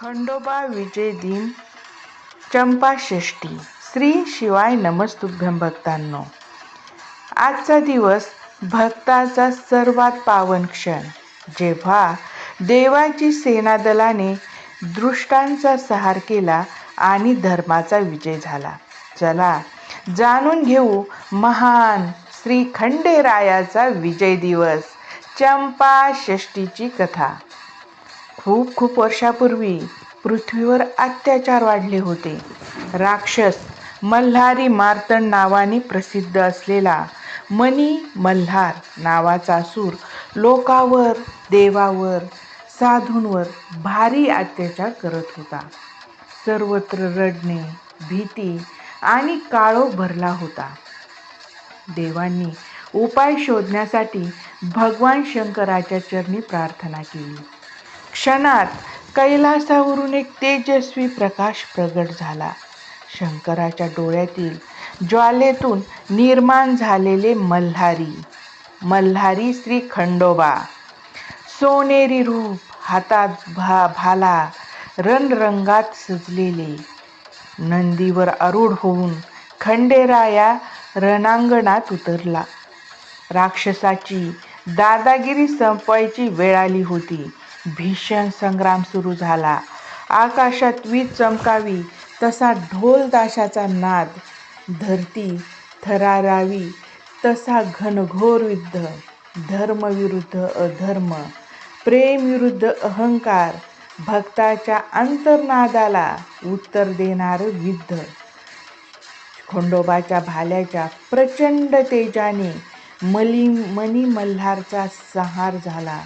खंडोबा विजय दिन चंपाषष्ठी श्री शिवाय नमस्तुभ्यम भक्तांनो. आजचा दिवस भक्ताचा सर्वात पावन क्षण. जेव्हा देवाची सेनादलाने दृष्टांचा सहार केला आणि धर्माचा विजय झाला. चला जाणून घेऊ महान श्री खंडेरायाचा विजय दिवस चंपा षष्टीची कथा. खूप खूप वर्षापूर्वी पृथ्वीवर अत्याचार वाढले होते. राक्षस मल्हारी मार्तंड नावाने प्रसिद्ध असलेला मनी मल्हार नावाचा सूर लोकावर देवावर साधूंवर भारी अत्याचार करत होता. सर्वत्र रडणे भीती आणि काळो भरला होता. देवांनी उपाय शोधण्यासाठी भगवान शंकराच्या चरणी प्रार्थना केली. क्षणात कैलासावरून एक तेजस्वी प्रकाश प्रगट झाला. शंकराच्या डोळ्यातील ज्वालेतून निर्माण झालेले मल्हारी. मल्हारी श्री खंडोबा. सोनेरी रूप हातात भा भाला रणरंगात सजलेले. नंदीवर आरूढ होऊन खंडेराया रणांगणात उतरला. राक्षसाची दादागिरी संपवायची वेळ आली होती. भीषण संग्राम सुरू झाला. आकाशात वीज चमकावी तसा ढोल ताशाचा नाद धरती थरारावी तसा घनघोर युद्ध धर्म विरुद्ध अधर्म प्रेम विरुद्ध अहंकार भक्ताच्या अंतर्नादाला उत्तर देणारं युद्ध. खंडोबाच्या भाल्याच्या प्रचंड तेजाने मली मनी मल्हारचा संहार झाला.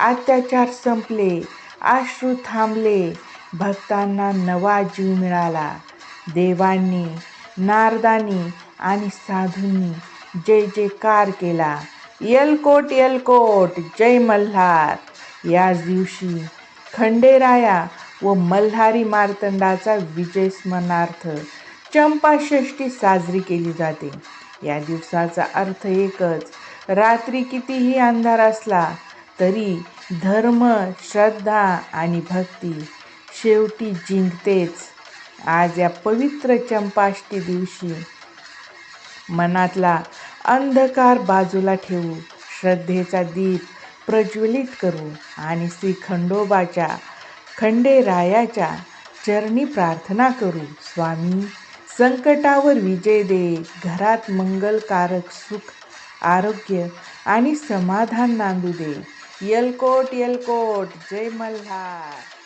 अत्याचार संपले आश्रू थांबले भक्तांना नवा जीव मिळाला. देवांनी नारदांनी आणि साधूंनी जय जयकार केला. यलकोट यलकोट जय मल्हार. याच दिवशी खंडेराया व मल्हारी मार्तंडाचा विजय स्मरणार्थ चंपाषष्ठी साजरी केली जाते. या दिवसाचा अर्थ एकच रात्री कितीही अंधार असला तरी धर्म श्रद्धा आणि भक्ती शेवटी जिंकतेच. आज या पवित्र चंपाष्टी दिवशी मनातला अंधकार बाजूला ठेवू श्रद्धेचा दीप प्रज्वलित करू आणि श्री खंडोबाच्या खंडेरायाच्या चरणी प्रार्थना करू. स्वामी संकटावर विजय दे घरात मंगलकारक सुख आरोग्य आणि समाधान नांदू दे. यलकोट यलकोट. जय मल्हार.